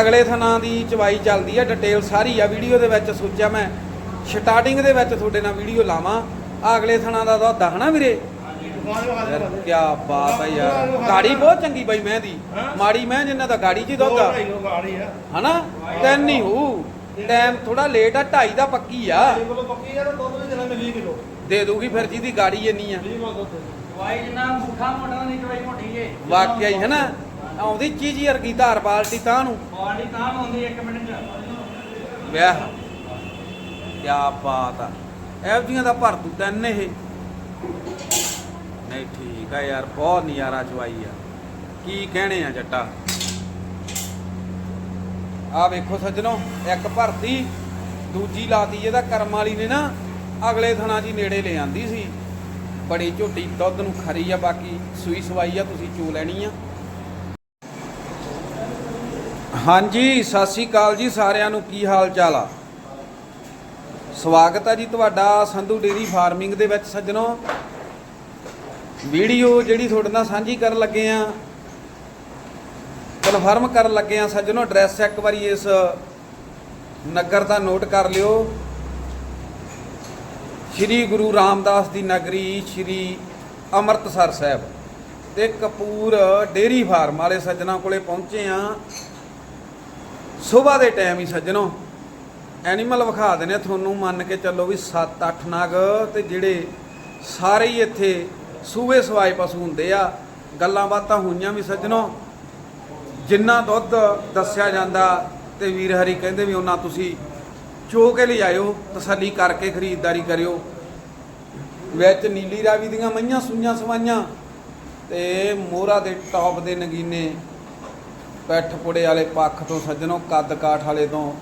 ਅਗਲੇ ਥਣਾ ਦੀ ਚਵਾਈ ਚੱਲਦੀ ਆ ਡਿਟੇਲ ਸਾਰੀ ਆ। ਵੀਡੀਓ ਦੇ ਵਿੱਚ ਸੋਚਿਆ ਮੈਂ ਸਟਾਰਟਿੰਗ ਦੇ ਵਿੱਚ ਤੁਹਾਡੇ ਨਾਲ ਵੀਡੀਓ ਲਾਵਾਂ। ਆਹ ਅਗਲੇ ਥਣਾ ਦਾ ਆ ਹਨਾ ਵੀਰੇ? ਯਾਰ ਕੀ ਬਾਤ ਹੈ ਯਾਰ। ਗਾੜੀ ਬਹੁਤ ਚੰਗੀ ਬਾਈ ਮੈਂ ਦੀ। ਮਾੜੀ ਮੈਂ ਜਿੰਨਾ ਦਾ ਗਾੜੀ ਹੀ ਦੁੱਧ ਆ। ਆ ਹਨਾ? ਤਿੰਨ ਨਹੀਂ ਹੋਊ। ਟਾਈਮ ਥੋੜਾ ਲੇਟ ਆ ਢਾਈ ਦਾ ਪੱਕੀ ਆ। ਕਿਲੋ ਪੱਕੀ ਆ ਤਾਂ ਦੁੱਧ ਵੀ ਦੇਣਾ ਮੈਂ 20 ਕਿਲੋ ਦੇ ਦੂਗੀ ਫਿਰ ਜਿਹਦੀ ਗਾੜੀ ਇੰਨੀ ਆ। 20 ਕਿਲੋ ਦੁੱਧ ਵਾਈ ਜਿੰਨਾ ਮੁੱਠਾ ਮੋਟਾ ਨਹੀਂ ਚਵਾਈ ਮੋਟੀ ਜੇ। ਵਾਕਿਆ ਹੀ ਹਨਾ? ਆਉਂਦੀ ਚੀਜ਼ ਵਰਗੀ ਧਾਰ ਬਾਲਟੀ ਤਾਂ ਨੂੰ। ਬਾਡੀ ਤਾਂ ਹੁੰਦੀ 1 ਮਿੰਟ ਚ। ਵਿਆਹ ਕੀ ਬਾਤ ਆ। ਇਹੋ ਜਿਹੀਆਂ ਦਾ ਭਰ ਤੂੰ ਤੈਨ ਇਹ। ਨਹੀਂ ਠੀਕ ਆ ਯਾਰ ਬਹੁਤ ਨਜ਼ਾਰਾ ਚਵਾਈ ਆ। ਕੀ ਕਹਿਣੇ ਆ ਜੱਟਾ? ਆ ਵੇਖੋ ਸੱਜਣੋ ਇੱਕ ਭਰਤੀ ਦੂਜੀ ਲਾਤੀ ਇਹਦਾ ਕਰਮ ਵਾਲੀ ਨੇ ਨਾ ਅਗਲੇ ਥਣਾ ਜੀ ਨੇੜੇ ਲੈ ਆਂਦੀ ਸੀ। ਬੜੀ ਝੋਟੀ ਦੁੱਧ ਨੂੰ ਖਰੀ ਆ ਬਾਕੀ ਸੂਈ ਸਵਾਈ ਆ ਤੁਸੀਂ ਚੋ ਲੈਣੀ ਆ। ਹਾਂਜੀ, ਸਤਿ ਸ੍ਰੀ ਅਕਾਲ ਜੀ ਸਾਰਿਆਂ ਨੂੰ। ਕੀ ਹਾਲ ਚਾਲ ਆ? ਸਵਾਗਤ ਆ ਜੀ ਤੁਹਾਡਾ ਸੰਧੂ ਡੇਰੀ ਫਾਰਮਿੰਗ ਦੇ ਵਿੱਚ ਸੱਜਣੋ। ਵੀਡੀਓ ਜਿਹੜੀ ਤੁਹਾਡੇ ਨਾਲ ਸਾਂਝੀ ਕਰਨ ਲੱਗੇ ਆ, ਕਨਫਰਮ ਕਰਨ ਲੱਗੇ ਆ ਸੱਜਣੋ, ਐਡਰੈਸ ਇੱਕ ਵਾਰੀ ਇਸ ਨਗਰ ਦਾ ਨੋਟ ਕਰ ਲਿਓ। ਸ਼੍ਰੀ ਗੁਰੂ ਰਾਮਦਾਸ ਦੀ ਨਗਰੀ ਸ਼੍ਰੀ ਅੰਮ੍ਰਿਤਸਰ ਸਾਹਿਬ ਤੇ ਕਪੂਰ ਡੇਰੀ ਫਾਰਮ ਵਾਲੇ ਸੱਜਣਾ ਕੋਲੇ ਪਹੁੰਚੇ ਆ। ਸਵੇਰ ਦੇ ਟਾਈਮ ਹੀ ਸੱਜਣੋ। ਐਨੀਮਲ ਵਿਖਾ ਦਿੰਦੇ ਤੁਹਾਨੂੰ, ਮੰਨ ਕੇ ਚੱਲੋ ਵੀ 7-8 ਨਗ, ਤੇ ਜਿਹੜੇ ਸਾਰੇ ਹੀ ਇੱਥੇ ਸੂਵੇ ਸਵਾਏ ਪਸ਼ੂ ਹੁੰਦੇ ਆ, ਗੱਲਾਂ ਬਾਤਾਂ ਹੋਈਆਂ ਵੀ ਸੱਜਣੋ। ਜਿੰਨਾ ਦੁੱਧ ਦੱਸਿਆ ਜਾਂਦਾ, ਤੇ ਵੀਰ ਹਰੀ ਕਹਿੰਦੇ ਵੀ ਉਹਨਾਂ ਤੁਸੀਂ ਚੋ ਕੇ ਲਿਆਇਓ, ਤਸੱਲੀ ਕਰਕੇ ਖਰੀਦਦਾਰੀ ਕਰਿਓ। ਵਿੱਚ ਨੀਲੀ ਰਾਵੀ ਦੀਆਂ ਮਈਆਂ ਸੂਈਆਂ ਸਵਾਈਆਂ, ਤੇ ਮੋਹਰਾ ਦੇ ਟੌਪ ਦੇ ਨਗੀਨੇ ਪੈਠ ਪੁੜੇ ਵਾਲੇ ਪੱਖ ਤੋਂ ਸੱਜਣੋ, ਕੱਦ ਕਾਠ ਵਾਲੇ ਤੋਂ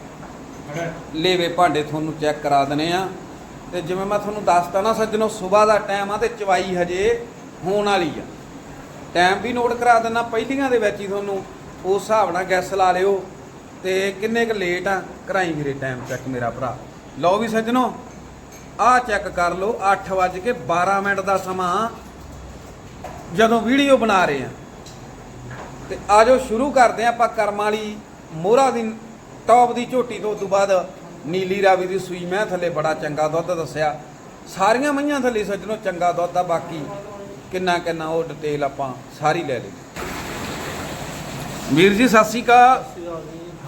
ਲੇਵੇ ਭਾਂਡੇ ਤੁਹਾਨੂੰ ਚੈੱਕ ਕਰਾ ਦਨੇ ਆ ਤੇ ਜਿਵੇਂ ਮੈਂ ਤੁਹਾਨੂੰ ਦੱਸਤਾ ਨਾ ਸੱਜਣੋ, ਸਵੇਰ ਦਾ ਟਾਈਮ ਆ ਤੇ ਚਵਾਈ ਹਜੇ ਹੋਣ ਵਾਲੀ ਆ। ਟਾਈਮ ਵੀ ਨੋਟ ਕਰਾ ਦਿੰਨਾ ਪਹਿਲੀਆਂ ਦੇ ਵਿੱਚ ਹੀ ਤੁਹਾਨੂੰ ਉਸ ਹਿਸਾਬ ਨਾਲ ਗੈਸ ਲਾ ਲਿਓ। ਤੇ ਕਿੰਨੇ ਕੁ ਲੇਟ ਆ ਕਰਾਈ ਵੀਰੇ ਟਾਈਮ ਚੈੱਕ ਮੇਰਾ ਭਰਾ। ਲਓ ਵੀ ਸੱਜਣੋ ਆਹ ਚੈੱਕ ਕਰ ਲਓ 8 ਵੱਜ ਕੇ 12 ਮਿੰਟ ਦਾ ਸਮਾਂ ਜਦੋਂ ਵੀਡੀਓ ਬਣਾ ਰਹੇ ਆ ਤੇ ਆਜੋ ਸ਼ੁਰੂ ਕਰਦੇ ਆਪਾਂ ਕਰਮ ਵਾਲੀ ਮੋਹਰਾ ਦੀ ਟੌਪ ਦੀ ਝੋਟੀ ਤੋਂ ਉਦੋਂ ਬਾਅਦ ਨੀਲੀ ਰਾਵੀ ਦੀ ਸੂਈ। ਮੈਂ ਥੱਲੇ ਬੜਾ ਚੰਗਾ ਦੁੱਧ ਦੱਸਿਆ। ਸਾਰੀਆਂ ਮਈਆਂ ਥੱਲੇ ਸੱਜਣੋ ਚੰਗਾ ਦੁੱਧ ਆ ਬਾਕੀ ਕਿੰਨਾ ਕਿੰਨਾ ਉਹ ਡਿਟੇਲ ਆਪਾਂ ਸਾਰੀ ਲੈ ਲਈ। ਵੀਰ ਜੀ ਸਤਿ ਸ਼੍ਰੀ ਅਕਾਲ।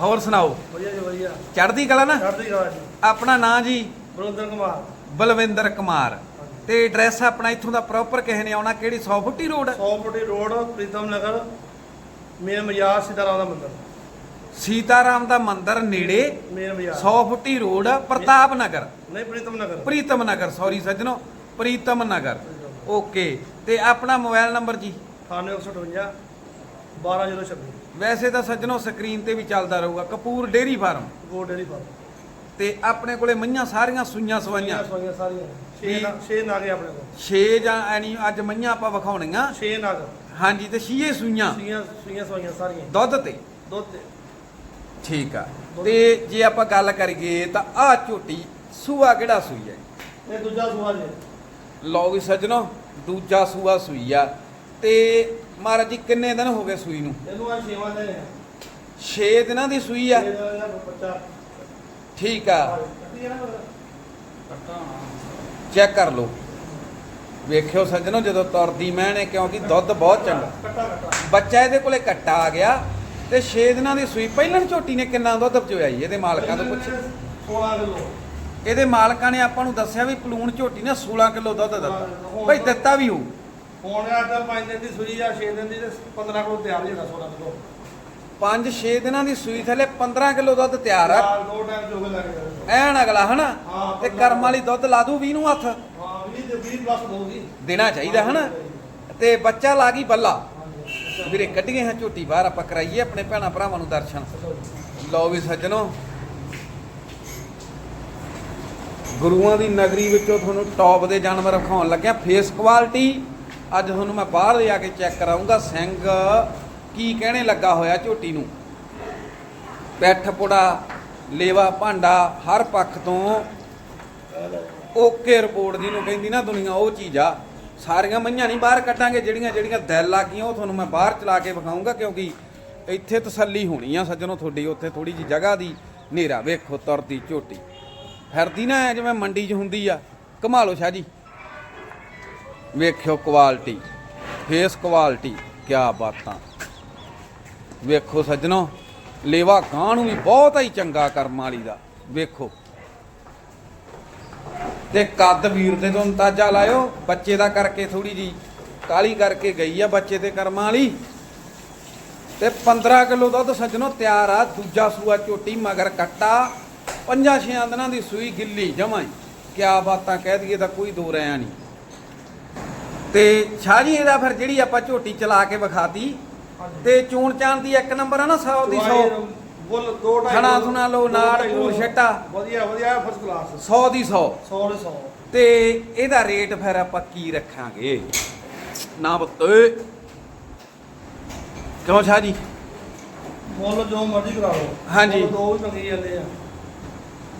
ਹੋਰ ਸੁਣਾਓ? ਵਧੀਆ ਜੀ ਵਧੀਆ। ਚੜ੍ਹਦੀ ਕਲਾ ਨਾ? ਚੜ੍ਹਦੀ ਕਲਾ ਜੀ। ਆਪਣਾ ਨਾਂ ਜੀ? ਬਲਵਿੰਦਰ ਕੁਮਾਰ। ਬਲਵਿੰਦਰ ਕੁਮਾਰ। ਤੇ ਐਡਰੈਸ ਆਪਣਾ ਇੱਥੋਂ ਦਾ ਪ੍ਰੋਪਰ ਕਿਸੇ ਨੇ ਆਉਣਾ ਕਿਹੜੀ 100 ਫੁੱਟੀ ਰੋਡ 100 ਫੁੱਟੀ ਰੋਡ ਪ੍ਰੀਤਮ ਨਗਰ। ਮੇਨ ਬਾਜ਼ਾਰ ਸਿਤਾਰਾ ਦਾ ਮੰਦਿਰ। ਸੀਤਾਰਾਮ ਦਾ ਮੰਦਿਰ ਨੇੜੇ ਮੇਨ ਬਾਜ਼ਾਰ 100 ਫੁੱਟੀ ਰੋਡ ਪ੍ਰਤਾਪ ਨਗਰ। ਨਹੀਂ ਪ੍ਰੀਤਮ ਨਗਰ। ਪ੍ਰੀਤਮ ਨਗਰ ਸੌਰੀ ਸੱਜਣੋ ਪ੍ਰੀਤਮ ਨਗਰ। ਓਕੇ ਤੇ ਆਪਣਾ ਮੋਬਾਈਲ ਨੰਬਰ ਜੀ? 9858 12026 ਵੈਸੇ ਤਾਂ ਸੱਜਣੋ ਸਕਰੀਨ ਤੇ ਵੀ ਚੱਲਦਾ ਰਹੂਗਾ Kapoor dairy farm. Go dairy farm. ਤੇ ਆਪਣੇ ਕੋਲੇ ਮਈਆਂ ਸਾਰੀਆਂ ਸੂਈਆਂ ਸਵਾਈਆਂ। ਸਵਾਈਆਂ ਸਾਰੀਆਂ। ਛੇ ਠੀਕ। ਨਾ- ਛੇ ਨਾਗੇ ਆਪਣੇ ਕੋਲ। 6 ਜਾਂ ਐਨੀ ਅੱਜ ਮਈਆਂ ਆਪਾਂ ਵਿਖਾਉਣੀਆਂ। 6 ਨਾਗ। ਹਾਂਜੀ ਤੇ 6 ਸੂਈਆਂ। ਸੂਈਆਂ ਸੂਈਆਂ ਸਵਾਈਆਂ ਸਾਰੀਆਂ। ਦੁੱਧ ਤੇ? ਦੁੱਧ ਤੇ। ਠੀਕ ਆ। ਤੇ ਜੇ ਆਪਾਂ ਗੱਲ ਕਰੀਏ ਤਾਂ ਆਹ ਝੋਟੀ ਸੂਆ ਕਿਹੜਾ ਸੂਈ ਹੈ ਇਹ ਦੂਜਾ ਸੂਆ ਜੀ। ਲਓ ਵੀ ਸੱਜਣੋ ਦੂਜਾ ਸੂਆ ਸੂਈ ਆ। ਤੇ ਮਹਾਰਾਜ ਜੀ ਕਿੰਨੇ ਦਿਨ ਹੋ ਗਏ ਸੂਈ ਨੂੰ? ਇਹਨੂੰ ਆ ਛੇਵਾਂ ਦੇ ਨੇ 6 ਦਿਨਾਂ ਦੀ ਸੂਈ ਆ? ਇਹਦਾ ਬੱਚਾ ਠੀਕ ਆ। ਕੱਟੀ ਹੈ ਨਾ ਫਿਰ? ਚੈੱਕ ਕਰ ਲਓ। ਵੇਖਿਓ ਸੱਜਣੋ ਜਦੋਂ ਤੁਰਦੀ ਮੈਂ ਨੇ ਕਿਉਂਕਿ ਦੁੱਧ ਬਹੁਤ ਚੰਗਾ। ਬੱਚਾ ਇਹਦੇ ਕੋਲੇ ਕੱਟਾ ਆ ਗਿਆ ਤੇ 6 ਦਿਨਾਂ ਦੀ ਸੂਈ ਪਹਿਲਾਂ ਝੋਟੀ ਨੇ ਕਿੰਨਾ ਦੁੱਧ ਚੋਇਆ ਜੀ ਇਹਦੇ ਮਾਲਕਾਂ ਤੋਂ ਪੁੱਛ 16 ਕਿਲੋ। ਇਹਦੇ ਮਾਲਕਾਂ ਨੇ ਆਪਾਂ ਨੂੰ ਦੱਸਿਆ ਵੀ ਪਲੂਣ ਝੋਟੀ ਨੇ 16 ਕਿਲੋ ਦੁੱਧ ਦਿੱਤਾ। ਭਾਈ ਦਿੱਤਾ ਵੀ ਹੋਊ। ਹੁਣ ਆਟਾ 5 ਦਿਨ ਦੀ ਸੂਈ ਆ 6 ਦਿਨ ਦੀ ਤੇ 15 ਕਿਲੋ ਤਿਆਰ ਜਿਹੜਾ 16 ਕਿਲੋ। 5-6 ਦਿਨਾਂ ਦੀ ਸੂਈ ਥੱਲੇ 15 ਕਿਲੋ ਦੁੱਧ ਤਿਆਰ ਆ। ਐਨ ਅਗਲਾ ਹਨਾ? ਹਾਂ, ਤੇ ਕਰਮ ਵਾਲੀ ਦੁੱਧ ਲਾ ਦੂ 20 ਨੂੰ ਹੱਥ। ਹਾਂ 20 ਤੇ 20 ਪਲੱਸ ਦਊਗੀ ਦੇਣਾ ਚਾਹੀਦਾ ਹਨਾ? ਤੇ ਬੱਚਾ ਲਾ ਗਈ ਬੱਲਾ। ਵੀਰੇ, ਕੱਢੀਏ ਹਾਂ ਝੋਟੀ ਬਾਹਰ, ਆਪਾਂ ਕਰਾਈਏ ਆਪਣੇ ਭੈਣਾ ਭਰਾਵਾਂ ਨੂੰ ਦਰਸ਼ਨ। ਲਓ ਵੀ ਸੱਜਣੋ। ਗੁਰੂਆਂ ਦੀ ਨਗਰੀ ਵਿੱਚੋਂ ਤੁਹਾਨੂੰ ਟੌਪ ਦੇ ਜਾਨਵਰ ਵਿਖਾਉਣ ਲੱਗਿਆ। ਫੇਸ ਕੁਆਲਿਟੀ ਅੱਜ ਤੁਹਾਨੂੰ ਮੈਂ ਬਾਹਰ ਜਾ ਕੇ ਚੈੱਕ ਕਰਾਉਂਗਾ ਸਿੰਘ, ਕੀ ਕਹਿਣੇ ਲੱਗਾ ਹੋਇਆ ਝੋਟੀ ਨੂੰ? ਪੈਠ ਪੁੜਾ ਲੇਵਾ ਭਾਂਡਾ, ਹਰ ਪੱਖ ਤੋਂ ਓਕੇ ਰਿਪੋਰਟ ਜਿਹਨੂੰ ਕਹਿੰਦੀ ਨਾ ਦੁਨੀਆ ਉਹ ਚੀਜ਼ ਆ। ਸਾਰੀਆਂ ਮਈਆਂ ਨਹੀਂ ਬਾਹਰ ਕੱਢਾਂਗੇ, ਜਿਹੜੀਆਂ ਜਿਹੜੀਆਂ ਦਿਲ ਲੱਗੀਆਂ, ਉਹ ਤੁਹਾਨੂੰ ਮੈਂ ਬਾਹਰ ਚਲਾ ਕੇ ਵਿਖਾਉਂਗਾ ਕਿਉਂਕਿ ਇੱਥੇ ਤਸੱਲੀ ਹੋਣੀ ਆ ਸੱਜਣੋ ਤੁਹਾਡੀ, ਉੱਥੇ ਥੋੜੀ ਜੀ ਜਗ੍ਹਾ ਦੀ ਹਨੇਰਾ ਵੇਖੋ, ਤੁਰਦੀ ਝੋਟੀ। ਫਿਰਦੀ ਨਾ ਐਂ ਜਿਵੇਂ ਮੰਡੀ 'ਚ ਹੁੰਦੀ ਆ। ਕਮਾ ਸ਼ਾਹ ਜੀ। ਵੇਖਿਓ ਕੁਆਲਿਟੀ ਫੇਸ ਕੁਆਲਿਟੀ ਕਿਆ ਬਾਤਾਂ। ਵੇਖੋ ਸੱਜਣੋ, ਲੇਵਾ ਗਾਂ ਨੂੰ ਵੀ ਬਹੁਤ ਹੀ ਚੰਗਾ ਕਰਮ ਵਾਲੀ ਦਾ। ਵੇਖੋ। ਤੇ ਕੱਦ ਵੀਰ ਦੇ ਤੋਂ ਅੰਦਾਜ਼ਾ ਲਾਇਓ, ਬੱਚੇ ਦਾ ਕਰਕੇ ਥੋੜੀ ਜੀ ਕਾਲੀ ਕਰਕੇ ਗਈ ਆ ਬੱਚੇ ਤੇ ਕਰਮਾਂ ਵਾਲੀ। ਤੇ 15 ਕਿਲੋ ਦੁੱਧ ਸੱਜਣੋ ਤਿਆਰ ਆ, ਦੂਜਾ ਸੂਆ ਝੋਟੀ, ਮਗਰ ਕੱਟਾ। ਪੰਜਾਂ ਛਿਆਂ ਦਿਨਾਂ ਦੀ ਸੂਈ ਗਿੱਲੀ ਜਮਾਂ ਕਿਆ ਬਾਤਾਂ ਕਹਿ ਦਈਏ, ਤਾਂ ਕੋਈ ਦੋ ਰਿਆ ਨਹੀਂ ਤੇ ਸ਼ਾਹ ਜੀ, ਇਹਦਾ ਫਿਰ ਜਿਹੜੀ ਆਪਾਂ ਝੋਟੀ ਚਲਾ ਕੇ ਵਿਖਾਤੀ, ਤੇ ਚੂਣ ਚਾਣ ਦੀ ਇੱਕ ਨੰਬਰ ਆ ਨਾ 100 ਦੀ 100 ਬੁੱਲ ਦੋ ਢਾਈ ਥਣਾ ਕਿਲੋ, ਥੁਣਾ ਲਓ, ਭੂਰ ਕਿਲੋ। ਛੱਟਾ। ਵਧੀਆ ਵਧੀਆ ਫਸਟ ਕਲਾਸ 100 ਦੀ 100 100 ਦੇ 100 ਤੇ ਇਹਦਾ ਰੇਟ ਫਿਰ ਆਪਾਂ ਕੀ ਰੱਖਾਂਗੇ? ਨਾ ਬਤੇ ਕਿਉਂ ਸ਼ਾਹ ਜੀ? ਮੁੱਲ ਜੋ ਮਰਜ਼ੀ ਕਰਾ ਲਓ। ਹਾਂਜੀ। ਦੋ ਵੀ ਮੰਗੀ ਜਾਂਦੇ ਆ।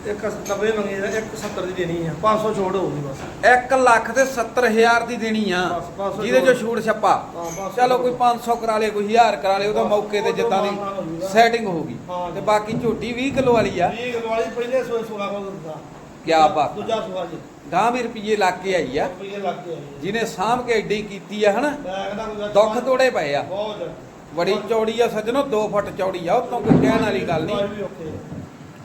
ਇੱਕ 90 ਮੰਗੀ ਆ ਇੱਕ 70 ਦੀ ਦੇਣੀ ਆ। 500 ਛੋੜ ਹੋਊਗੀ ਬਸ। 1 ਲੱਖ ਤੇ 70000 ਦੀ ਦੇਣੀ ਆ। ਬਸ, ਬਸ ਜਿਹਦੇ ਚੋਂ ਛੂਟ। ਛੱਪਾ। ਹਾਂ, ਬਸ। ਚਲੋ ਕੋਈ 500 ਕਰਾ ਲੇ ਕੋਈ 1000 ਕਰਾ ਲੇ ਉਹਦਾ ਬਸ, ਮੌਕੇ ਤੇ ਉਹ ਜਿੱਦਾਂ ਮਾਨ ਹੋ ਦੀ ਜਾਊਗਾ। ਸੈਟਿੰਗ ਹੋਊਗੀ। ਹਾਂ। ਤੇ ਬਾਕੀ ਝੋਟੀ 20 ਕਿਲੋ ਵਾਲੀ ਆ। 20 ਕਿਲੋ ਵਾਲੀ ਪਹਿਲੇ ਸੋਏ 16 ਕੋਲ ਦਿੱਤਾ। ਕਿਆ ਬਾਤ। ਦੂਜਾ ਸੁਆ ਜੀ। ਗਾਂ ਵੀ ਰੁਪਏ ਲੱਗ ਕੇ ਆਈ ਆ। ਰੁਪਈਏ ਲੱਗ ਕੇ ਆਏ ਜਿਹਨੇ ਸਾਂਭ ਕੇ ਐਡੀ ਕੀਤੀ ਆ ਹਨਾ? ਮੈਂ ਕਹਿੰਦਾ ਕੋਈ ਦੁੱਖ ਤੋੜੇ ਪਏ ਆ। ਬਹੁਤ ਬੜੀ ਚੌੜੀ ਆ ਸੱਜਣੋ 2 ਫੁੱਟ ਚੌੜੀ ਆ ਉਤੋਂ ਕੋਈ ਕਹਿਣ ਵਾਲੀ ਗੱਲ ਨਹੀਂ।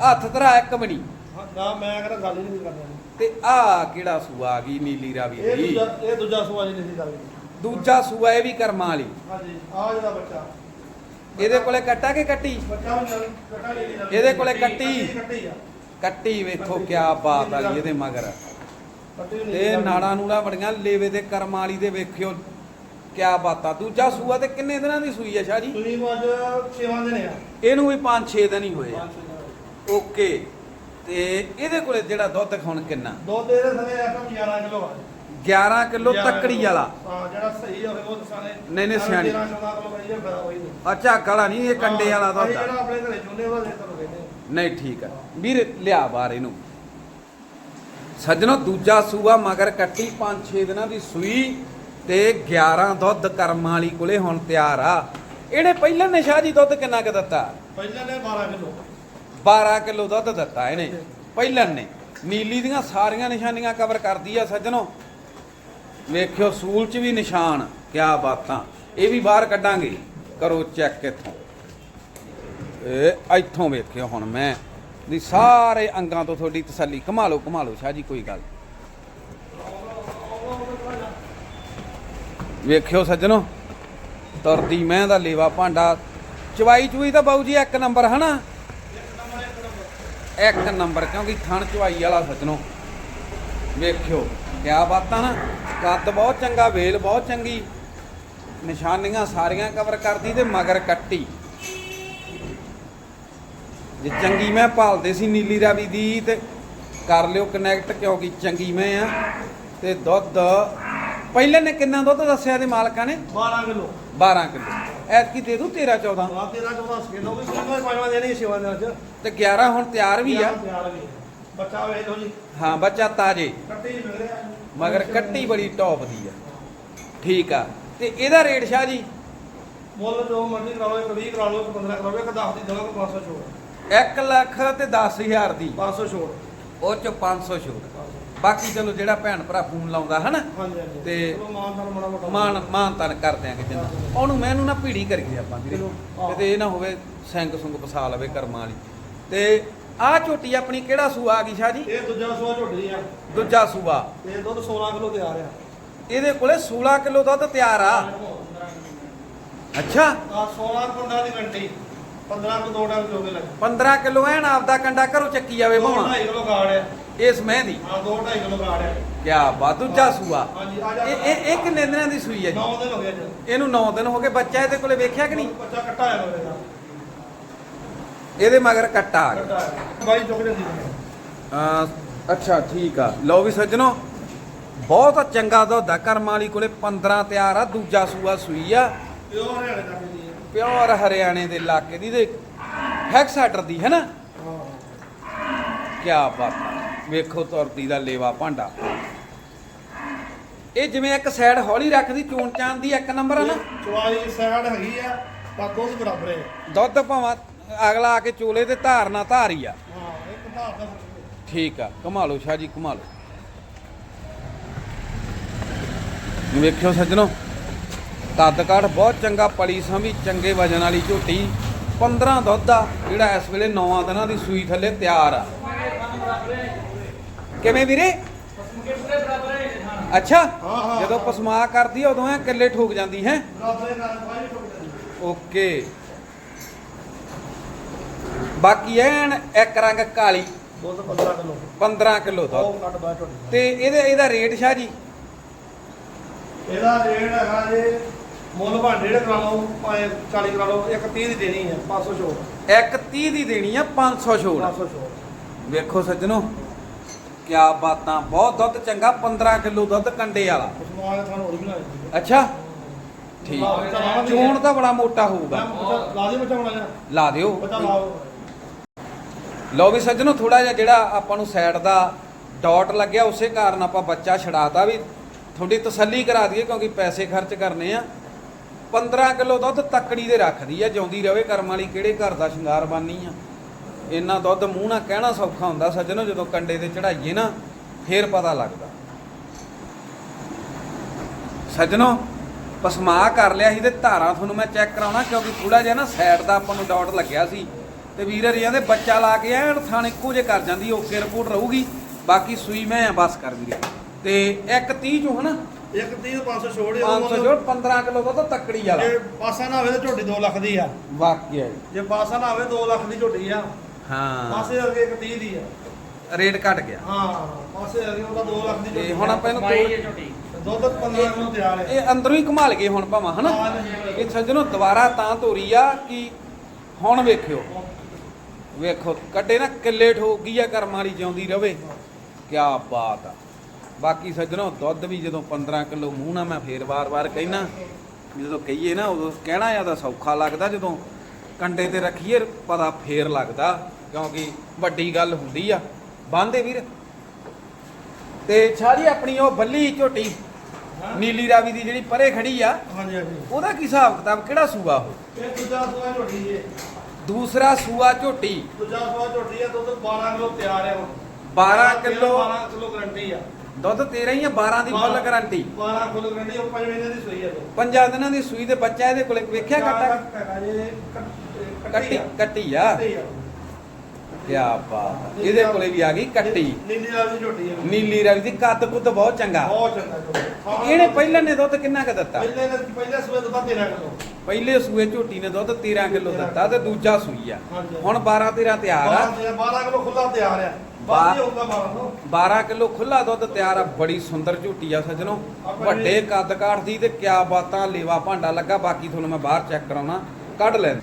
ਹੱਥ ਧਰਾ ਇੱਕ ਬਣੀ ਹਾਂ, ਨਾ ਮੈਂ ਕਹਿੰਦਾ ਗੱਲ ਹੀ ਨਹੀਂ ਕਰਨੀ। ਤੇ ਆ ਕਿਹੜਾ ਸੂਆ ਆ ਗਈ ਨੀਲੀ ਰਾਵੀ ਇਹ ਦੀ? ਦੂਜਾ ਇਹ ਦੂਜਾ ਸੁਆ ਜੀ ਨਹੀਂ ਗੱਲ ਦੂਜਾ ਸੂਆ ਇਹ ਵੀ ਕਰਮਾਂ ਵਾਲੀ। ਹਾਂਜੀ ਆ ਜਿਹੜਾ ਬੱਚਾ। ਇਹਦੇ ਕੋਲੇ ਕੱਟਾ ਕਿ ਕੱਟੀ? ਬੱਚਾ ਵੀ ਚੱਲ ਕੱਟਾ ਲੈ ਲਈ ਇਹਦੇ ਕੋਲੇ ਕੱਟੀ। ਕੱਟੀ। ਆ। ਕੱਟੀ ਵੇਖੋ ਕਿਆ ਬਾਤ ਵਾਲੀ ਇਹਦੇ ਮਗਰ। ਕੱਟੀ ਵੀ ਨਹੀਂ ਤੇ। ਨਾੜਾ ਨੂੜਾ ਬੜੀਆਂ ਲੇਵੇ ਦੇ ਕਰਮਾਂ ਵਾਲੀ ਦੇ ਵੇਖਿਓ। ਕਿਆ ਬਾਤਾਂ ਦੂਜਾ ਸੂਆ ਤੇ ਕਿੰਨੇ ਦਿਨਾਂ ਦੀ ਸੂਈ ਆ ਸ਼ਾਹ ਜੀ? ਤੁਸੀਂ ਨੂੰ ਅੱਜ 6 ਦਿਨ ਆ। ਇਹਨੂੰ ਵੀ 5-6 ਦਿਨ ਹੀ ਹੋਏ ਆ। ਓਕੇ। ਤੇ ਇਹਦੇ ਕੋਲੇ ਜਿਹੜਾ ਦੁੱਧ ਹੁਣ ਕਿੰਨਾ? ਦੁੱਧ ਇਹਦੇ ਥਲੇ ਆਟਮ 11 ਕਿਲੋ ਆ। 11 ਕਿਲੋ 11 ਤੱਕੜੀ ਵਾਲਾ। ਹਾਂ ਜਿਹੜਾ ਸਹੀ ਹੋਵੇ ਉਹ ਦਸਾਨੇ ਨਹੀਂ, ਨਹੀਂ, ਸਿਆਣੀ। 13 14 ਕਿਲੋ ਨਹੀਂ। ਅੱਛਾ ਇਹ ਕੰਡੇ ਵਾਲਾ ਦੁੱਧ ਜਿਹੜਾ ਆਪਣੇ ਘਰੇ ਚੁੰਨੇ ਉਹਦਾ ਦੇ ਤੁਹਾਨੂੰ ਕਹਿੰਦੇ ਆ। ਨਹੀਂ ਠੀਕ ਆ। ਵੀਰ ਲਿਆ ਬਾਹਰ ਇਹਨੂੰ। ਸੱਜਣੋ ਦੂਜਾ ਸੂਆ ਮਗਰ ਕੱਟੀ 5-6 ਦਿਨਾਂ ਦੀ ਸੂਈ ਤੇ 11 ਦੁੱਧ ਕਰਮਾਂ ਵਾਲੀ ਕੋਲੇ ਹੁਣ ਤਿਆਰ ਆ। ਇਹਨੇ ਪਹਿਲਾਂ ਨੇ ਸ਼ਾਹ ਜੀ ਦੁੱਧ ਕਿੰਨਾ ਕੁ ਦਿੱਤਾ? ਪਹਿਲਾਂ ਨੇ 12 ਕਿਲੋ। 12 ਕਿਲੋ ਦੁੱਧ ਦਿੱਤਾ ਇਹਨੇ, ਪਹਿਲਾਂ ਨੇ। ਨੀਲੀ ਦੀਆਂ ਸਾਰੀਆਂ ਨਿਸ਼ਾਨੀਆਂ ਕਵਰ ਕਰਦੀ ਆ ਸੱਜਣੋ। ਵੇਖਿਓ, ਸੂਲ 'ਚ ਵੀ ਨਿਸ਼ਾਨ, ਕਿਆ ਬਾਤਾਂ। ਇਹ ਵੀ ਬਾਹਰ ਕੱਢਾਂਗੇ। ਕਰੋ ਚੈੱਕ ਇੱਥੋਂ। ਇਹ ਇੱਥੋਂ ਵੇਖਿਓ ਹੁਣ ਮੈਂ। ਦੀ ਸਾਰੇ ਅੰਗਾਂ ਤੋਂ ਤੁਹਾਡੀ ਤਸੱਲੀ। ਕਮਾ ਲਓ ਕਮਾ ਲਓ ਸ਼ਾਹ ਜੀ, ਕੋਈ ਗੱਲ। ਵੇਖਿਓ ਸੱਜਣੋ, ਤੁਰਦੀ ਮੈਂ ਦਾ ਲੇਵਾ ਭਾਂਡਾ। ਚਵਾਈ ਚੁਈ ਤਾਂ ਬਾਊ ਜੀ ਇੱਕ ਨੰਬਰ, ਹਨਾ? ਇੱਕ ਨੰਬਰ, ਕਿਉਂਕਿ ਥਣ ਚਵਾਈ ਵਾਲਾ ਸੱਜਣੋ। ਵੇਖਿਓ, ਕਿਆ ਬਾਤਾਂ ਨਾ। ਕੱਦ ਬਹੁਤ ਚੰਗਾ, ਵੇਲ ਬਹੁਤ ਚੰਗੀ। ਨਿਸ਼ਾਨੀਆਂ ਸਾਰੀਆਂ ਕਵਰ ਕਰਦੀ ਤੇ ਮਗਰ ਕੱਟੀ। ਜੇ ਚੰਗੀ ਮੈਂ ਭਾਲਦੇ ਸੀ ਨੀਲੀ ਰਾਵੀ ਦੀ ਤੇ ਕਰ ਲਿਓ ਕਨੈਕਟ ਕਿਉਂਕਿ ਚੰਗੀ ਮੈਂ ਆ। ਤੇ ਦੁੱਧ, ਪਹਿਲੇ ਨੇ ਕਿੰਨਾ ਦੁੱਧ ਦੱਸਿਆ ਤੇ ਮਾਲਕਾਂ ਨੇ? 12 ਕਿਲੋ। 12 ਕਿਲੋ। ਐਤਕੀ ਦੇ ਦੂ 13 14 ਆ 13 14 ਕਿਲੋ ਵੀ ਕੋਈ ਪੰਜਵਾਂ ਦੇਣੀ ਸੇਵਾ ਦੇ ਅੱਜ? ਤੇ 11 ਹੁਣ ਤਿਆਰ ਵੀ ਆ। ਤਿਆਰ ਵੀ ਆ। ਬੱਚਾ ਵੇਖ ਲਓ ਜੀ। ਹਾਂ ਬੱਚਾ ਤਾਜੇ। ਕੱਟੀ ਮਿਲ ਰਿਹਾ। ਮਗਰ ਕੱਟੀ ਬੜੀ ਟੌਪ ਦੀ ਆ। ਠੀਕ ਆ। ਤੇ ਇਹਦਾ ਰੇਟ ਸ਼ਾਹ ਜੀ? ਮੁੱਲ ਜੋ ਮਰਜ਼ੀ ਕਰਾ ਲਓ ਇੱਕ 20 ਕਰਾ ਲਓ ਇੱਕ 15 ਕਰਾ ਲਓ ਇੱਕ 10 ਦੀ ਦਵਾਂਗੇ 500 ਛੋੜ। 1 ਲੱਖ ਤੇ 10000 ਦੀ। 500 ਛੋੜ। ਉਹ ਚ 500 ਛੋਟ। ਬਾਕੀ ਚਲੋ ਜਿਹੜਾ ਭੈਣ ਭਰਾ ਫੋਨ ਲਾਉਂਦਾ ਹਨਾ? ਤੇ ਮਾਨ ਤਾਂ ਮਾਨ ਤਨ ਕਰ ਦਿਆਂਗੇ ਜਿੰਨਾ। ਉਹਨੂੰ ਮੈਂ ਇਹਨੂੰ ਨਾ ਭੀੜੀ ਕਰੀਏ ਆਪਾਂ ਵੀਰੇ। ਕਿਤੇ ਇਹ ਨਾ ਹੋਵੇ ਸੈਂਕ ਸੁੰਗ ਪਸਾ ਲਵੇ ਕਰਮਾਂ ਵਾਲੀ। ਤੇ ਆਹ ਝੋਟੀ ਆਪਣੀ ਕਿਹੜਾ ਸੂਆ ਆ ਗਈ ਸ਼ਾਹ ਜੀ? ਇਹ ਦੂਜਾ ਸੂਆ ਝੋਟੀ ਆ। ਦੂਜਾ ਸੂਆ। ਤੇ ਦੁੱਧ 16 ਕਿਲੋ ਤਿਆਰ ਆ। ਇਹਦੇ ਕੋਲੇ 16 ਕਿਲੋ ਦੁੱਧ ਤਿਆਰ ਆ। ਅੱਛਾ। ਆ 16 15 ਦੀ ਘੰਟੀ 15 ਤੋਂ 2 ਟਾਈਮ ਜੋਗੇ ਲੱਗ 15 ਕਿਲੋ ਐਨ ਆਪਦਾ ਕੰਡਾ ਘਰੋਂ ਚੱਕੀ ਜਾਵੇ ਭਾਵਾਂ 2.5 ਕਿਲੋ ਗਾੜ ਆ। ਇਸ ਮੈਂ ਦੀ ਹਾਂ 2.5 ਕਿਲੋ ਗਾੜ ਆ। ਕਿਆ ਬਾ ਦੂਜਾ ਸੂਆ। ਹਾਂਜੀ ਆ ਜਾ। ਇਹ ਇਹ ਕਿੰਨੇ ਦਿਨਾਂ ਦੀ ਸੂਈ ਹੈ ਜੀ? 9 ਦਿਨ ਹੋ ਗਏ ਅੱਜ। ਇਹਨੂੰ 9 ਦਿਨ ਹੋ ਗਏ ਬੱਚਾ ਇਹਦੇ ਕੋਲੇ ਵੇਖਿਆ ਕਿ ਨਹੀਂ? ਬੱਚਾ ਕੱਟਾ ਆ ਮੇਰਾ ਇਹਦੇ ਮਗਰ ਕੱਟਾ ਆ ਗਿਆ। ਕੱਟਾ ਆ। ਬਾਈ ਚੁੱਕ ਹੈ ਅਹ ਅੱਛਾ ਠੀਕ ਆ। ਲਓ ਵੀ ਸੱਜਣੋ ਬਹੁਤ ਚੰਗਾ ਦੁੱਧ ਆ। ਕਰਮ ਵਾਲੀ ਕੋਲੇ 15 ਤਿਆਰ ਆ ਦੂਜਾ ਸੂਆ ਸੂਈ ਆ। ਪਿਓਰ ਹਰਿਆਣੇ ਦਾ ਦੀ। ਪਿਓਰ ਹਰਿਆਣੇ ਦੇ ਇਲਾਕੇ ਦੀ ਤੇ ਹੈਕਸਾਟਰ ਦੀ ਹੈ ਨਾ ਕਿਆ ਬਾਤ। ਵੇਖੋ ਤੁਰਦੀ ਦਾ ਲੇਵਾ ਭਾਂਡਾ। ਇਹ ਜਿਵੇਂ ਇੱਕ ਸਾਈਡ ਹੌਲੀ ਰੱਖਦੀ ਚੋਣ ਚਾਨ ਦੀ ਇੱਕ ਨੰਬਰ ਆ ਨਾ? ਚਵਾਈ ਸਾਈਡ ਹੈਗੀ ਆ ਪਰ ਦੁੱਧ ਬਰਾਬਰ ਹੈ। ਦੁੱਧ ਭਾਵਾਂ ਅਗਲਾ ਆ ਕੇ ਚੋਲੇ ਤੇ ਧਾਰ ਨਾ ਧਾਰ ਆ। ਹਾਂ ਇੱਕ ਧਾਰ ਦਾ ਫ਼ਰਕ ਹੈ। ਠੀਕ ਆ ਘੁਮਾ ਲਓ ਸ਼ਾਹ ਜੀ ਘੁਮਾ ਲਓ ਵੇਖਿਓ ਸੱਜਣੋ। ਕੱਦ ਕਾਠ ਬਹੁਤ ਚੰਗਾ ਪਲੀ ਸਮੀ ਚੰਗੇ ਵਜਨ ਵਾਲੀ ਝੋਟੀ। 15 ਦੁੱਧ ਆ, ਜਿਹੜਾ ਇਸ ਵੇਲੇ 9 ਦਿਨਾਂ ਦੀ ਸੂਈ ਥੱਲੇ ਤਿਆਰ ਆ। ਕਿਵੇਂ ਵੀਰੇ? ਪਸਮਕੇ ਅੱਛਾ, ਜਦੋਂ ਪਸਮਾ ਕਰਦੀ ਉਦੋਂ ਐ ਕਿੱਲੇ ਠੋਕ ਜਾਂਦੀ, ਹੈ? ਓਕੇ। ਬਾਕੀ ਐਨ ਇੱਕ ਰੰਗ ਕਾਲੀ ਦੁੱਧ 15 ਕਿਲੋ 15 ਕਿਲੋ ਦੁੱਧ। ਤੇ ਇਹਦੇ ਇਹਦਾ ਰੇਟ ਸ਼ਾਹ ਜੀ? ਇਹਦਾ ਰੇਟ ਹੈਗਾ ਜੇ ਮੁੱਲ ਭਾਂਡੇ ਜਿਹੜੇ ਕਰਾ ਲਓ ਭਾਵੇਂ 40 ਕਰਾ ਲਓ ਇੱਕ 30 ਦੀ ਦੇਣੀ ਹੈ 500 ਛੋੜ ਇੱਕ 30 ਦੀ ਦੇਣੀ ਆ 500 ਛੋੜ 500 ਛੋੜ ਵੇਖੋ ਸੱਜਣੋ ਕਿਆ ਬਾਤਾਂ ਬਹੁਤ ਦੁੱਧ ਚੰਗਾ 15 ਕਿਲੋ ਦੁੱਧ ਕੰਡੇ ਵਾਲਾ। ਕੇ ਹੋਰ ਵੀ ਅੱਛਾ? ਠੀਕ। ਚੋਣ ਤਾਂ ਬੜਾ ਮੋਟਾ ਹੋਊਗਾ। ਲਾ ਦੇ ਬੱਚਾ ਬਣਾ ਜਾ। ਲਾ ਦਿਓ। ਬੱਚਾ ਲਾਓ ਲਓ ਵੀ ਸੱਜਣੋ ਥੋੜਾ ਜਿਹਾ ਜਿਹੜਾ ਆਪਾਂ ਨੂੰ ਸਾਈਡ ਦਾ ਡਾਟ ਲੱਗਿਆ ਉਸੇ ਕਾਰਨ ਆਪਾਂ ਬੱਚਾ ਛਡਾਤਾ ਵੀ ਥੋੜੀ ਤਸੱਲੀ ਕਰਾ ਦਈਏ ਕਿਉਂਕਿ ਪੈਸੇ ਖਰਚ ਕਰਨੇ ਆ। 15 ਕਿਲੋ ਦੁੱਧ ਤੱਕੜੀ ਦੇ ਰੱਖਦੀ ਆ, ਜਿਉਂਦੀ ਰਵੇ ਕਰਮ ਵਾਲੀ, ਕਿਹੜੇ ਘਰ ਦਾ ਸ਼ਿੰਗਾਰ ਬਾਨੀ ਆ? ਇੰਨਾ ਦੁੱਧ ਮੂੰਹ ਨਾਲ ਕਹਿਣਾ ਸੌਖਾ ਹੁੰਦਾ ਸੱਜਣੋ, ਜਦੋਂ ਕੰਡੇ ਤੇ ਚੜਾਈਏ ਨਾ, ਫੇਰ ਪਤਾ ਲੱਗਦਾ। ਸੱਜਣੋ ਪਸਮਾ ਕਰ ਲਿਆ ਸੀ ਤੇ ਧਾਰਾਂ ਤੁਹਾਨੂੰ ਮੈਂ ਚੈੱਕ ਕਰਾਉਣਾ, ਕਿਉਂਕਿ ਥੋੜਾ ਜਿਹਾ ਨਾ ਸਾਈਡ ਦਾ ਆਪਾਂ ਨੂੰ ਡਾਟ ਲੱਗਿਆ ਸੀ। ਤੇ ਵੀਰ ਹਰੀਆਂ ਦੇ ਬੱਚਾ ਲਾ ਕੇ ਐਨ ਥਾਣ ਇੱਕੋ ਜੇ ਕਰ ਜਾਂਦੀ ਓਕੇ ਰਿਪੋਰਟ ਰਹੂਗੀ, ਬਾਕੀ ਸੂਈ ਮੈਂ ਬਸ ਕਰ ਵੀਰੇ। ਤੇ ਇੱਕ 30 ਚੋਂ ਹਨਾ ਇੱਕ 30 500 ਛੋੜ 500 ਜੋੜ 15 ਕਿਲੋ ਦੁੱਧ ਤੱਕੜੀ ਵਾਲਾ। ਜੇ ਪਾਸਾ ਨਾ ਹੋਵੇ ਤਾਂ ਝੋਟੀ 2 ਲੱਖ ਦੀ ਆ। ਵਾਕਿਆ ਜੀ। ਜੇ ਪਾਸਾ ਨਾ ਹੋਵੇ 2 ਲੱਖ ਦੀ ਝੋਟੀ ਆ। ਹਾਂ। ਪਾਸੇ ਅੱਗੇ ਇੱਕ 30 ਦੀ ਆ। ਰੇਟ ਘਟ ਗਿਆ। ਹਾਂ ਪਾਸੇ ਅੱਗੇ ਉਹਦਾ 2 ਲੱਖ ਦੀ ਤੇ ਝੋਟੀ ਹੁਣ ਆ। ਆਪਾਂ ਇਹਨੂੰ ਮਾਈ ਤੋੜ- ਹੈ ਝੋਟੀ। ਦੁੱਧ 15 ਕਿਲੋ ਤਿਆਰ ਹੈ ਇਹ ਅੰਦਰੋਂ ਹੀ ਘੁਮਾ ਲਈਏ ਹੁਣ ਭਾਵਾਂ ਹਨਾ? ਹਾਂ, ਨਹੀਂ। ਇਹ ਸੱਜਣੋ ਦੁਬਾਰਾ ਤਾਂ ਧੋਰੀ ਆ ਕਿ ਹੁਣ ਵੇਖਿਓ। ਵੇਖੋ ਕੱਡੇ ਨਾ ਕਿੱਲੇ ਠੋਕ ਗਈ ਆ ਕਰਮ ਵਾਲੀ ਜਿਉਂਦੀ ਰਵੇ। ਕਿਆ ਬਾਤ ਆ। ਬਾਕੀ ਸੱਜਣੋ ਦੁੱਧ ਵੀ ਜਦੋਂ 15 ਕਿਲੋ ਮੂੰਹ ਨਾਲ ਮੈਂ ਫੇਰ ਵਾਰ-ਵਾਰ ਕਹਿਣਾ ਜਦੋਂ ਕਹੀਏ ਨਾ ਉਦੋਂ ਕਹਿਣਾ ਜ਼ਿਆਦਾ ਸੌਖਾ ਲੱਗਦਾ ਜਦੋਂ ਕੰਡੇ ਤੇ ਰੱਖੀਏ ਪਤਾ ਫੇਰ ਲੱਗਦਾ ਕਿਉਂਕਿ ਵੱਡੀ ਗੱਲ ਹੁੰਦੀ ਆ। ਬੰਦੇ ਵੀਰ। ਤੇ ਛਾੜੀ ਆਪਣੀ ਉਹ ਬੱਲੀ ਝੋਟੀ। ਨੀਲੀ ਰਾਵੀ ਦੀ ਜਿਹੜੀ ਪਰੇ ਖੜੀ ਆ ਹਾਂਜੀ ਹਾਂਜੀ। ਉਹਦਾ ਕੀ ਹਿਸਾਬ ਕਿਤਾਬ ਕਿਹੜਾ ਸੂਆ ਉਹ? ਇਹ ਦੂਜਾ ਸੂਆ ਝੋਟੀ ਹੈ ਦੂਸਰਾ ਸੂਆ ਝੋਟੀ। ਦੂਜਾ ਸੂਆ ਝੋਟੀ ਹੈ ਦੁੱਧ 12 ਕਿਲੋ ਤਿਆਰ ਹੁਣ। 12 ਕਿਲੋ 12 ਕਿਲੋ ਗਰੰਟੀ ਆ। ਦੁੱਧ 13 ਹੀ ਆ 12 ਦੀ ਫੁੱਲ ਗਾਰੰਟੀ। 12 ਕਿਲੋ ਗਰੰਟੀ ਉਹ 5 ਮਹੀਨੇ ਦੀ ਸੂਈ ਹੈ ਦੁੱਧ ਪੰਜਾਂ ਦਿਨਾਂ ਦੀ ਸੂਈ ਦੇ ਬੱਚਾ ਇਹਦੇ ਕੋਲੇ ਵੇਖਿਆ ਕੱਟਾ? ਕੱਟਾ ਕੱਟ- ਆ। ਆ? ਆ। ਕੀ ਬਾਤ ਇਹਦੇ ਕੋਲੇ ਵੀ ਆ ਗਈ ਕੱਟੀ। ਨੀਲੀ ਦੀ ਝੋਟੀ ਹੈ ਨੀਲੀ ਰਵੀ ਦੀ ਕੱਦ ਕੁੱਦ ਬਹੁਤ ਚੰਗਾ। ਬਹੁਤ ਚੰਗਾ। ਇਹਨੇ ਪਹਿਲੇ ਨੇ ਦੁੱਧ ਕਿੰਨਾ ਕੁ ਦਿੱਤਾ? ਪਹਿਲੇ ਨੇ ਪਹਿਲੇ ਸੂਏ ਦੁੱਧ 13 ਕਿਲੋ। ਪਹਿਲੇ ਸੂਏ ਝੋਟੀ ਨੇ ਦੁੱਧ 13 ਕਿਲੋ ਦਿੱਤਾ ਤੇ ਦੂਜਾ ਸੂਈ ਆ। ਹੁਣ 12 13 ਤਿਆਰ ਆ। 12 12 ਕਿਲੋ ਖੁੱਲਾ ਤਿਆਰ ਆ। ਬਾ- ਬਾਕੀ ਹੋਊਗਾ 12 ਤੋਂ 12 ਕਿਲੋ ਖੁੱਲਾ ਦੁੱਧ ਤਿਆਰ ਆ ਬੜੀ ਸੁੰਦਰ ਝੂਟੀ ਆ ਸੱਜਣੋ। ਵੱਡੇ ਕੱਦ ਕਾਠ ਦੀ ਤੇ ਕਿਆ ਬਾਤਾਂ ਲੇਵਾ ਭਾਂਡਾ ਲੱਗਾ ਬਾਕੀ ਤੁਹਾਨੂੰ ਮੈਂ ਬਾਹਰ ਚੈੱਕ ਕਰਾਉਣਾ ਕੱਢ ਲੈ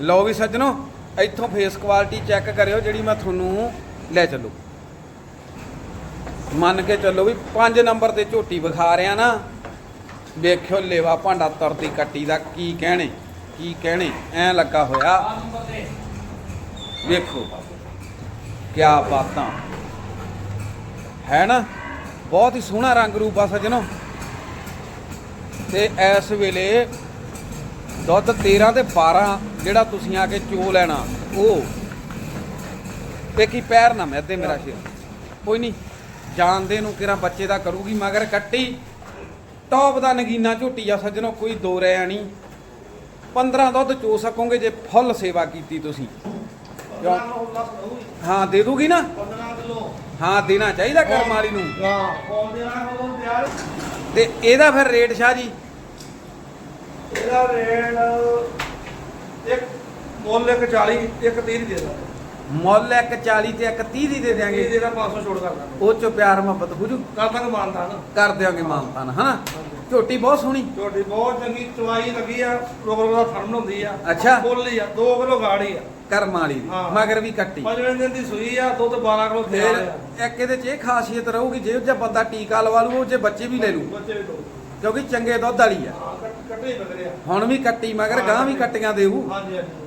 ਲਓ ਵੀ ਸੱਜਣੋ ਇੱਥੋਂ ਫੇਸ ਕੁਆਲਿਟੀ ਚੈੱਕ ਕਰਿਓ ਜਿਹੜੀ ਮੈਂ ਤੁਹਾਨੂੰ ਲੈ ਚੱਲੂ। ਮੰਨ ਕੇ ਚੱਲੋ ਵੀ 5 ਨੰਬਰ ਤੇ ਝੋਟੀ ਵਿਖਾ ਰਿਆ ਨਾ ਵੇਖਿਓ ਲੇਵਾ ਭਾਂਡਾ ਤਰਦੀ ਕੱਟੀ ਦਾ ਕੀ ਕਹਿਣੇ ਕੀ ਕਹਿਣੇ ਐ ਲੱਗਾ ਹੋਇਆ। ਵੇਖੋ। ਕਿਆ ਬਾਤਾਂ। ਹੈ ਨਾ? ਬਹੁਤ ਹੀ ਸੋਹਣਾ ਰੰਗ ਰੂਪ ਆ ਸੱਜਣੋ। ਤੇ ਇਸ ਵੇਲੇ ਦੁੱਧ 13 ਤੇ 12 ਜਿਹੜਾ ਤੁਸੀਂ ਆ ਕੇ ਚੋ ਲੈਣਾ, ਉਹ। ਤੇ ਕੀ ਪੈਰ ਨਾ ਮੈਦੇ ਮੇਰਾ ਸ਼ੇਰ। ਕੋਈ ਨਹੀਂ ਜਾਣਦੇ ਨੂੰ ਕਿਰਾ ਬੱਚੇ ਦਾ ਕਰੂਗੀ, ਮਗਰ ਕੱਟੀ। ਟੌਪ ਦਾ ਨਗੀਨਾ ਝੋਟੀ ਆ ਸੱਜਣੋ, ਕੋਈ ਦੋ ਰਿਆ ਨਹੀਂ। 15 ਦੁੱਧ ਚੋ ਸਕੋਗੇ ਜੇ ਫੁੱਲ ਸੇਵਾ ਕੀਤੀ ਤੁਸੀਂ। ਹਾਂ ਦੇ ਦੂਗੀ ਨਾ? 15 ਕਿਲੋ। ਹਾਂ ਦੇਣਾ ਚਾਹੀਦਾ ਕਰਮ ਵਾਲੀ ਨੂੰ। ਹਾਂ ਫੋਨ ਦੇਣਾ ਉਹ ਤਿਆਰ। ਤੇ ਇਹਦਾ ਫਿਰ ਰੇਟ ਸ਼ਾਹ ਜੀ? ਇਹਦਾ ਰੇਟ ਇੱਕ ਮੁੱਲ ਇੱਕ 40 ਇੱਕ 30 ਦੇ ਦਾਂ ਮੁੱਲ ਇੱਕ 40 ਤੇ ਇੱਕ 30 ਦੀ ਦੇ ਇਹ ਦਿਆਂਗੇ ਜਿਹੜਾ 500 ਛੋੜ ਕਰ ਦਾਂਗੇ। ਉਹ ਚ ਪਿਆਰ ਮੁਹੱਬਤ ਜੂ? ਕਰ ਦਾਂਗੇ ਮਾਨਤਾ ਨਾ ਕਰ ਦਿਆਂਗੇ ਮਾਨਤਾਨ ਹਨਾ? ਝੋਟੀ ਬਹੁਤ ਸੋਹਣੀ। ਝੋਟੀ ਬਹੁਤ ਚੰਗੀ ਚਵਾਈ ਲੱਗੀ ਆ ਰੋਗ ਰੋਗ ਦਾ ਫਰਮ ਹੁੰਦੀ ਆ। ਅੱਛਾ। ਫੁੱਲ ਆ 2 ਕਿਲੋ ਗਾੜੀ ਆ। ਕਰਮ ਵਾਲੀ ਦੀ। ਮਗਰ ਵੀ ਕੱਟੀ। ਪੰਜਵੇਂ ਦਿਨ ਦੀ ਸੂਈ ਆ ਦੁੱਧ 12 ਕਿਲੋ ਆ। ਇੱਕ ਇਹਦੇ ਚ ਇਹ ਖਾਸੀਅਤ ਰਹੂਗੀ ਜੇ ਜੇ ਬੰਦਾ ਟੀਕਾ ਲਵਾ ਲੂ ਉਹ ਜੇ ਬੱਚੇ ਵੀ ਲੈ ਲੂ ਬੱਚੇ ਵੀ ਦੋ ਕਿਉਂਕਿ ਚੰਗੇ ਦੁੱਧ ਵਾਲੀ ਆ। ਕੱਟ- ਆ। ਹੁਣ ਵੀ ਕੱਟੀ ਮਗਰ ਗਾਂ ਵੀ ਕੱਟੀਆਂ ਦੇਊ। ਹਾਂਜੀ ਹਾਂਜੀ।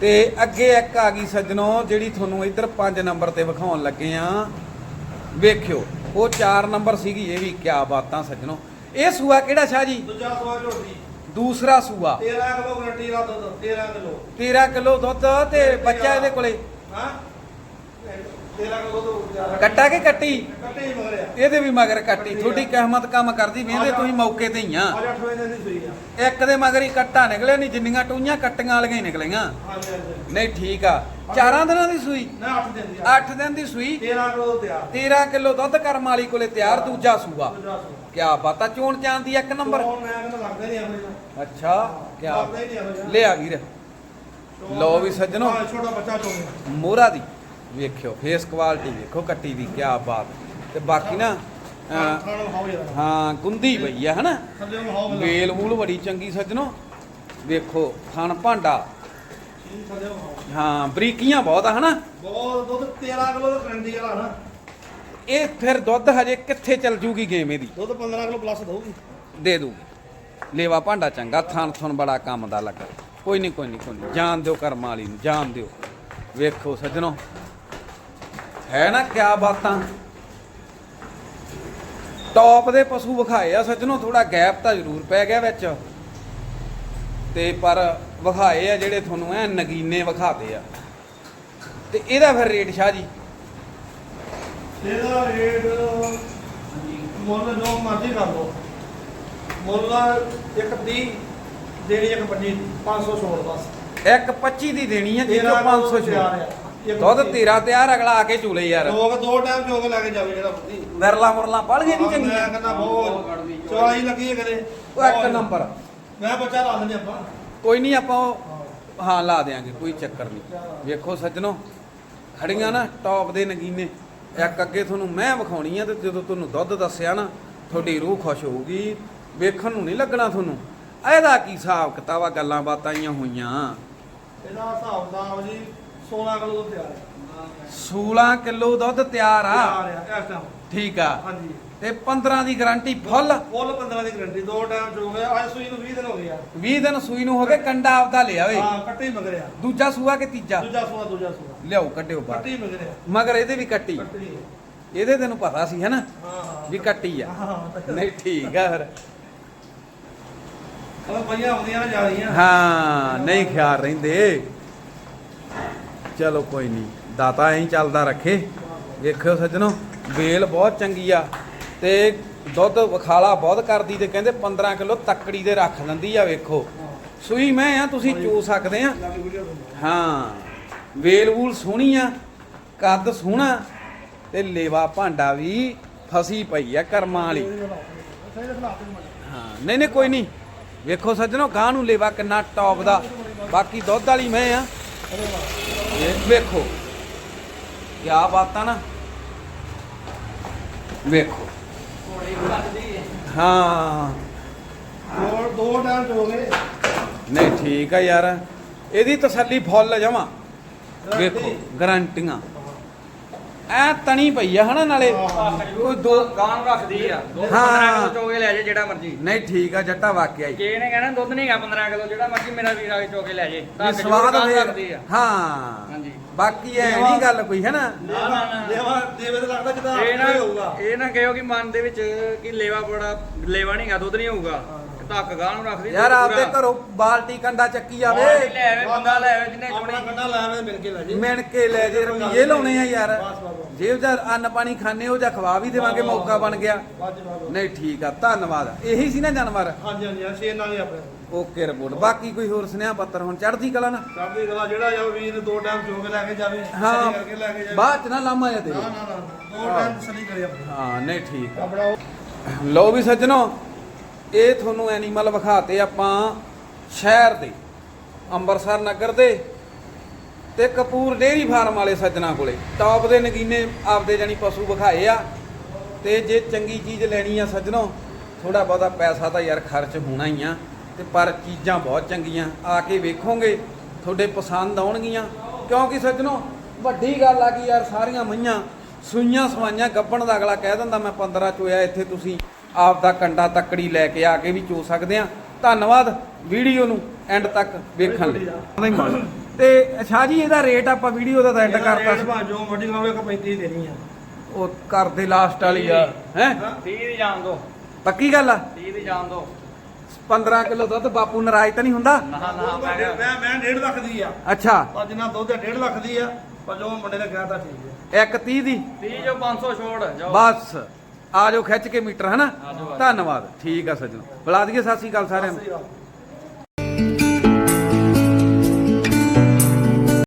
ਤੇ ਅੱਗੇ ਇੱਕ ਆ ਗਈ ਸੱਜਣੋ ਜਿਹੜੀ ਤੁਹਾਨੂੰ ਇੱਧਰ 5 ਨੰਬਰ ਤੇ ਵਿਖਾਉਣ ਲੱਗੇ ਆ। ਵੇਖਿਓ। ਉਹ 4 ਨੰਬਰ ਸੀਗੀ ਇਹ ਵੀ ਕਿਆ ਬਾਤਾਂ ਸੱਜਣੋ। ਇਹ ਸੂਆ ਕਿਹੜਾ ਸ਼ਾਹ ਜੀ? ਦੂਜਾ ਸਵਾ ਝੋਟੀ। ਦੂਸਰਾ ਸੂਆ। 13 ਕਿਲੋ ਗਰੰਟੀ ਦਾ ਦੁੱਧ 13 ਕਿਲੋ। 13 ਕਿਲੋ ਦੁੱਧ ਤੇ ਬੱਚਾ ਇਹਦੇ ਕੋਲੇ? ਹਾਂ। 13 ਕਿਲੋ ਦੁੱਧ ਜ਼ਿਆਦਾ ਕੱਟਾ ਕੇ ਕੱਟੀ? ਕੱਟੇ ਹੀ ਮਗਰਿਆ ਇਹਦੇ ਵੀ ਮਗਰ ਕੱਟੀ। ਤੁਹਾਡੀ ਕਹਿਮਤ ਕੰਮ ਕਰਦੀ ਵੇਂਦੇ ਤੁਸੀਂ ਮੌਕੇ ਤੇ ਹੀ ਆ। ਅੱਜ 8 ਵਜੇ ਦੀ ਸੂਈ ਆ। ਇੱਕ ਦੇ ਮਗਰ ਹੀ ਕੱਟਾ ਨਿਕਲਿਆ ਨਹੀਂ ਜਿੰਨੀਆਂ ਟੂਈਆਂ ਕੱਟੀਆਂ ਵਾਲੀਆਂ ਹੀ ਨਿਕਲੀਆਂ। ਹਾਂਜੀ ਹਾਂਜੀ। ਨਹੀਂ ਠੀਕ ਆ। ਚਾਰਾਂ ਦਿਨਾਂ ਦੀ ਸੂਈ? ਨਾ 8 ਦਿਨ ਦੀ ਆ। 8 ਦਿਨ ਦੀ ਸੂਈ? 13 ਕਿਲੋ ਦੁੱਧ ਤਿਆਰ। 13 ਕਿਲੋ ਦੁੱਧ ਕਰਮ ਵਾਲੀ ਕੋਲੇ ਤਿਆਰ ਦੂਜਾ ਸੂਆ। ਕਿਆ ਬਾਤਾਂ ਚੋਣ ਚਾਂਦੀ ਇੱਕ ਨੰਬਰ। ਹੁਣ ਮੈਂ ਕਹਿੰਦਾ ਲੱਗਦਾ ਨਹੀਂ ਇਹੋ ਜਿਹਾ ਅੱਛਾ ਜਿਹਾ ਲਿਆ ਵੀਰ। ਲਓ ਵੀ ਸੱਜਣੋ। ਛੋਟਾ ਬੱਚਾ ਮੋਹਰਾ ਦੀ। ਵੇਖਿਓ ਫੇਸ ਕੁਆਲਿਟੀ ਵੇਖੋ ਕੱਟੀ ਦੀ ਕਿਆ ਬਾਤ। ਤੇ ਬਾਕੀ ਨਾ ਅਹ, ਖਾਣ ਖਾਓ ਜਰਾ ਹਾਂ ਗੁੰਦੀ ਪਈ ਆ ਹਨਾ? ਥੱਲੇ ਨੂੰ ਖਾਓ ਵੇਲ ਵੂਲ ਬੜੀ ਚੰਗੀ ਸੱਜਣੋ। ਵੇਖੋ ਥਣ ਭਾਂਡਾ। ਥੱਲੇ ਨੂੰ ਖਾਓ ਹਾਂ ਬਰੀਕੀਆਂ ਬਹੁਤ ਆ ਹਨਾ? ਬਹੁਤ ਦੁੱਧ 13 ਕਿਲੋ ਦਾ ਗਰੰਟੀ ਵਾਲਾ ਨਾ ਇਹ ਫਿਰ ਦੁੱਧ ਹਜੇ ਕਿੱਥੇ ਚਲ ਜੂਗੀ ਗੇਮ ਇਹਦੀ ਦੁੱਧ 15 ਕਿਲੋ ਪਲੱਸ ਦਊਗੀ। ਦੇ ਦੂਗੀ ਲੇਵਾ ਭਾਂਡਾ ਚੰਗਾ ਥਣ ਥਣ ਬੜਾ ਕੰਮ ਦਾ ਲੱਗਾ। ਕੋਈ ਨਹੀਂ ਕੋਈ ਨਹੀਂ ਕੋਈ ਨਹੀਂ ਜਾਣ ਦਿਓ ਕਰਮਾਂ ਵਾਲੀ ਨੂੰ ਜਾਣ ਦਿਓ। ਵੇਖੋ ਸੱਜਣੋ ਹੈ ਨਾ ਕਿਆ ਬਾਤਾਂ? ਟੌਪ ਦੇ ਪਸ਼ੂ ਵਿਖਾਏ ਆ ਸੱਜਣੋ ਥੋੜਾ ਗੈਪ ਤਾਂ ਜ਼ਰੂਰ ਪੈ ਗਿਆ ਵਿੱਚ। ਤੇ ਪਰ ਵਿਖਾਏ ਆ ਜਿਹੜੇ ਤੁਹਾਨੂੰ ਐ ਨਗੀਨੇ ਵਿਖਾਤੇ ਆ। ਤੇ ਇਹਦਾ ਫਿਰ ਰੇਟ ਸ਼ਾਹ ਜੀ? ਇਹਦਾ ਰੇਟ ਮੁੱਲ ਜੋ ਮਰਜ਼ੀ ਕਰ ਲਓ। ਮੁੱਲ ਇੱਕ 30 ਦੇਣੀ ਇੱਕ 25 500 ਛੋੜ ਬਸ। ਇੱਕ 25 ਦੀ ਦੇਣੀ ਹੈ ਜਿਹਦੇ 500 ਤਿਆਰ ਛੋੜ ਦੁੱਧ। ਤੇਰਾ ਤਿਆਰ ਅਗਲਾ ਆ ਕੇ ਚੂਲੇ ਯਾਰ। ਲੋਕ ਦੋ ਟਾਈਮ ਕੇ ਲੈ ਕੇ ਜਾਵੇ ਜਿਹੜਾ ਬੰਦੀ ਵਿਰਲਾ ਮੁਰਲਾ ਪੜ ਗਏ ਨਹੀਂ ਮੈਂ ਚੰਗੀ। ਕਹਿੰਦਾ ਬਹੁਤ ਚੌੜਾਈ ਲੱਗੀ ਹੈ ਕਦੇ। ਉਹ ਇੱਕ ਨੰਬਰ। ਮੈਂ ਬੱਚਾ ਲਾ ਦਿੰਦੇ ਆਪਾਂ। ਕੋਈ ਨਹੀਂ ਆਪਾਂ ਉਹ ਹਾਂ ਲਾ ਦੇਾਂਗੇ ਕੋਈ ਚੱਕਰ ਨਹੀਂ। ਵੇਖੋ ਸੱਜਣੋ ਖੜੀਆਂ ਨਾ ਟੌਪ ਦੇ ਨਗੀਨੇ। ਇੱਕ ਅੱਗੇ ਤੁਹਾਨੂੰ ਮੈਂ ਵਿਖਾਉਣੀ ਆ ਤੇ ਜਦੋਂ ਤੁਹਾਨੂੰ ਦੁੱਧ ਦੱਸਿਆ ਨਾ ਤੁਹਾਡੀ ਰੂਹ ਖੁਸ਼ ਹੋਊਗੀ। ਵੇਖਣ ਨੂੰ ਨਹੀਂ ਲੱਗਣਾ ਤੁਹਾਨੂੰ। ਇਹਦਾ ਕੀ ਹਿਸਾਬ ਕਿਤਾਬ ਗੱਲਾਂ ਬਾਤਾਂ ਆਈਆਂ ਹੋਈਆਂ। ਇਹਦਾ ਹਿਸਾਬ ਦਾ ਜੀ 16 ਕਿਲੋ ਦੁੱਧ ਤਿਆਰ ਹੈ। 16 ਕਿਲੋ ਦੁੱਧ ਤਿਆਰ ਆ? ਤਿਆਰ ਆ ਇਸ ਟਾਈਮ ਠੀਕ ਆ। ਹਾਂਜੀ। ਤੇ 15 ਦੀ ਗਾਰੰਟੀ ਫੁੱਲ? ਫੁੱਲ 15 ਦੀ ਗਰੰਟੀ ਦੋ ਟਾਈਮ ਚੋ ਗਿਆ। ਅੱਜ ਸੂਈ ਨੂੰ 20 ਦਿਨ ਹੋ ਗਏ ਆ। 20 ਦਿਨ ਸੂਈ ਨੂੰ ਹੋ ਗਏ ਕੰਡਾ ਆਪਦਾ ਲਿਆ ਓਏ। ਹਾਂ ਕੱਟੇ ਹੀ ਮਗਰਿਆ ਦੂਜਾ ਸੂਆ ਕਿ ਤੀਜਾ? ਦੂਜਾ ਸੂਆ ਦੂਜਾ ਸੂਆ। ਲਿਆਓ ਕੱਢਿਓ ਬਾਹਰ। ਕੱਟੇ ਹੀ ਮਗਰਿਆ ਮਗਰ ਇਹਦੇ ਵੀ ਕੱਟੀ। ਕੱਟੇ ਹੀ। ਇਹਦੇ ਤੈਨੂੰ ਪਤਾ ਸੀ ਹੈਨਾ? ਹਾਂ ਹਾਂ ਵੀ ਕੱਟੀ ਆ। ਹਾਂ ਨਹੀਂ ਠੀਕ ਆ ਫਿਰ। ਹਾਂ ਨਹੀਂ ਖਿਆਲ ਰਹਿੰਦੇ। ਚਲੋ ਕੋਈ ਨਹੀਂ ਦਾਤਾ ਐਂ ਚੱਲਦਾ ਰੱਖੇ। ਵੇਖਿਓ ਸੱਜਣੋ, ਵੇਲ ਬਹੁਤ ਚੰਗੀ ਆ ਤੇ ਦੁੱਧ ਵਿਖਾਲਾ ਬਹੁਤ ਕਰਦੀ ਤੇ ਕਹਿੰਦੇ 15 ਕਿਲੋ ਤੱਕੜੀ ਦੇ ਰੱਖ ਦਿੰਦੀ ਆ, ਵੇਖੋ। ਸੂਈ ਮੈਂ ਆ, ਤੁਸੀਂ ਚੋ ਸਕਦੇ ਆ। ਹਾਂ, ਵੇਲ ਵੂਲ ਸੋਹਣੀ ਆ, ਕੱਦ ਸੋਹਣਾ ਤੇ ਲੇਵਾ ਭਾਂਡਾ ਵੀ ਫਸੀ ਪਈ ਆ ਕਰਮਾਂ ਵਾਲੀ। ਹਾਂ, ਨਹੀਂ ਨਹੀਂ, ਕੋਈ ਨਹੀਂ ਵੇਖੋ ਸੱਜਣੋ ਗਾਂ ਨੂੰ ਲੇਵਾ ਕਿੰਨਾ ਟੌਪ ਦਾ। ਬਾਕੀ ਦੁੱਧ ਵਾਲੀ ਮੈਂ ਆ। ਵੇਖੋ। ਕਿਆ ਬਾਤਾਂ ਨਾ? ਵੇਖੋ। ਹਾਂ। ਦੋ ਦੋ ਟਾਈਮ ਚੋ ਗਏ। ਨਹੀਂ ਠੀਕ ਆ ਯਾਰ। ਇਹਦੀ ਤਸੱਲੀ ਫੁੱਲ ਜਮਾ। ਵੇਖੋ ਗਰੰਟੀਆਂ। ਐ ਤਣੀ ਪਈ ਆ ਹਨਾ ਨਾਲੇ। ਕੋਈ ਦੋ ਗਾਂ ਨੂੰ ਰੱਖਦੀ ਆ। ਦੁੱਧ ਹਾਂ। 15 ਕਿਲੋ ਚੋਕੇ ਲੈ ਜੇ ਜਿਹੜਾ ਮਰਜ਼ੀ। ਨਹੀਂ ਠੀਕ ਆ ਜੱਟਾ ਵਾਕਿਆ ਹੀ। ਜੇ ਇਹਨੇ ਕਹਿਣਾ ਦੁੱਧ ਨਹੀਂ ਗਾ 15 ਕਿਲੋ ਜਿਹੜਾ ਮਰਜ਼ੀ ਮੇਰਾ ਵੀਰ ਆ ਕੇ ਚੋਕੇ ਲੈ ਜੇ। ਵੀ ਜ਼ਰੂਰ ਸਵਾਦ ਗਾਂ ਵੇਖ ਰੱਖਦੀ ਆ। ਹਾਂ। ਹਾਂਜੀ। ਬਾਕੀ ਐ ਨਹੀਂ ਗੱਲ ਕੋਈ ਹੈ ਨਾ ਨਾ, ਨਾ, ਨਾ। ਦੇਵਾ ਦੇਵੇ ਤੇ ਲੱਗਦਾ ਜਿੱਦਾਂ ਇਹ ਨਾ ਹੋਊਗਾ। ਇਹ ਨਾ ਕਹਿਓ ਕਿ ਮਨ ਦੇ ਵਿੱਚ ਕਿ ਲੇਵਾ ਬੜਾ ਲੇਵਾ ਨਹੀਂਗਾ ਦੁੱਧ ਨਹੀਂ ਹੋਊਗਾ। ਧੱਕ ਗਾਂ ਨੂੰ ਰੱਖਦੀ ਯਾਰ ਆਪਦੇ। ਘਰੋਂ ਬਾਲਟੀ ਕੰਡਾ ਚੱਕੀ ਜਾਵੇ। ਲੈ ਆਵੇ ਬੰਦਾ ਲੈ ਆਵੇ ਜਿਹਨੇ ਆਪਣਾ ਚੁਣੀ। ਕੰਡਾ ਲਾਇਆ ਮਿਲ ਕੇ ਲੈ ਜੇ। ਮਿਣ ਕੇ ਲੈ ਜੇ ਰੁਪਈਏ ਲਾਉਣੇ ਆ ਯਾਰ। ਅੰਨ ਪਾਣੀ ਖਾਣੇ ਉਹ ਜਾਂ ਖਵਾ ਵੀ ਦੇਵਾਂਗੇ ਮੌਕਾ ਬਣ ਗਿਆ। ਬਸ ਬਸ ਨਹੀਂ ਠੀਕ ਆ ਧੰਨਵਾਦ। ਇਹੀ ਸੀ ਨਾ ਜਾਨਵਰ? ਹਾਂਜੀ ਹਾਂਜੀ ਹਾਂ, ਛੇ ਨਾਲ ਹੀ ਆਪਣੇ। Okay report. ਬਾਕੀ ਕੋਈ ਹੋਰ ਸੁਨੇਹਾ ਪੱਤਰ ਹੁਣ? ਚੜ੍ਹਦੀ ਕਲਾ ਨਾ? ਸਾਡੀ ਗਲਾ ਜਿਹੜਾ ਜਾ ਵੀਰ ਦੋ ਟਾਈਮ ਚੋ ਕੇ ਲੈ ਕੇ ਜਾਵੇ ਹਾਂ। ਤਸੱਲੀ ਕਰਕੇ ਲੈ ਕੇ ਜਾਵੇ। ਬਾਅਦ ਚ ਨਾ ਲਾਮਾ ਜਾ ਨਾ ਤੇਰੇ ਨਾ ਨਾ। ਦੋ ਟਾਈਮ ਤਸੱਲੀ ਕਰੇ ਆਪਣੀ। ਹਾਂ ਨਹੀਂ ਠੀਕ ਆ। ਲਓ ਵੀ ਸੱਜਣੋ ਇਹ ਤੁਹਾਨੂੰ ਐਨੀਮਲ ਵਿਖਾਤੇ ਆਪਾਂ ਸ਼ਹਿਰ ਦੇ, ਅੰਮ੍ਰਿਤਸਰ ਨਗਰ ਦੇ ਤੇ ਕਪੂਰ ਡੇਰੀ ਫਾਰਮ ਵਾਲੇ ਸੱਜਣਾ ਕੋਲੇ। ਟੌਪ ਦੇ ਨਗੀਨੇ ਆਪਦੇ ਜਾਨੀ ਪਸ਼ੂ ਵਿਖਾਏ ਆ ਤੇ ਜੇ ਚੰਗੀ ਚੀਜ਼ ਲੈਣੀ ਆ ਸੱਜਣੋ ਥੋੜਾ ਬਹੁਤਾ ਪੈਸਾ ਤਾਂ ਯਾਰ ਖਰਚ ਹੋਣਾ ਹੀ ਆ ਤੇ ਪਰ ਚੀਜ਼ਾਂ ਬਹੁਤ ਚੰਗੀਆਂ, ਆ ਕੇ ਵੇਖੋਗੇ, ਤੁਹਾਡੇ ਪਸੰਦ ਆਉਣਗੀਆਂ। ਕਿਉਂਕਿ ਸੱਜਣੋ, ਵੱਡੀ ਗੱਲ ਆ ਕਿ ਯਾਰ ਸਾਰੀਆਂ ਮਈਆਂ ਸੂਈਆਂ ਸਵਾਈਆਂ ਗੱਬਣ ਦਾ ਅਗਲਾ ਕਹਿ ਦਿੰਦਾ, ਮੈਂ 15 ਚੋਇਆ ਇੱਥੇ ਤੁਸੀਂ। ਆਪ ਦਾ ਕੰਡਾ ਤੱਕੜੀ ਲੈ ਕੇ ਆ ਕੇ ਵੀ ਚੋ ਸਕਦੇ ਆ। ਧੰਨਵਾਦ ਵੀਡੀਓ ਨੂੰ ਐਂਡ ਤੱਕ ਵੇਖਣ ਲਈ। ਤੇ ਅੱਛਾ ਜੀ ਇਹਦਾ ਰੇਟ ਆਪਾਂ ਵੀਡੀਓ ਦਾ ਐਂਡ ਕਰਤਾ ਸੀ। ਭਾਜੋ ਮੱਡੀ ਹੋਵੇ 35 ਦੇਣੀ ਆ। ਉਹ ਕਰ ਦੇ ਲਾਸਟ ਵਾਲੀ ਆ ਹੈ? 30 ਦੀ ਜਾਣ ਦੋ। ਪੱਕੀ ਗੱਲ ਆ? 30 ਦੀ ਜਾਣ ਦੋ। 15 ਕਿਲੋ ਦੁੱਧ ਬਾਪੂ ਨਰਾਜ ਤਾਂ ਨਹੀਂ ਹੁੰਦਾ? ਨਾ ਨਾ ਮੈਂ ਮੈਂ 1.5 ਲੱਖ ਦੀ ਆ। ਅੱਛਾ। ਪਰ ਜਿੰਨਾ ਦੁੱਧ 1.5 ਲੱਖ ਦੀ ਆ। ਪਰ ਜੋ ਮੁੰਡੇ ਨੇ ਕਿਹਾ ਤਾਂ ਠੀਕ ਹੈ 1 30 ਦੀ? 30 ਜੋ 500 ਛੋੜ ਬਸ। ਆ ਜਾਓ ਖਿੱਚ ਕੇ ਮੀਟਰ ਹਨਾ? ਧੰਨਵਾਦ। ਠੀਕ ਆ ਸੱਜਣ। ਬੁਲਾ ਦਈਏ ਸਤਿ ਸ੍ਰੀ ਅਕਾਲ ਸਾਰਿਆਂ ਨੂੰ।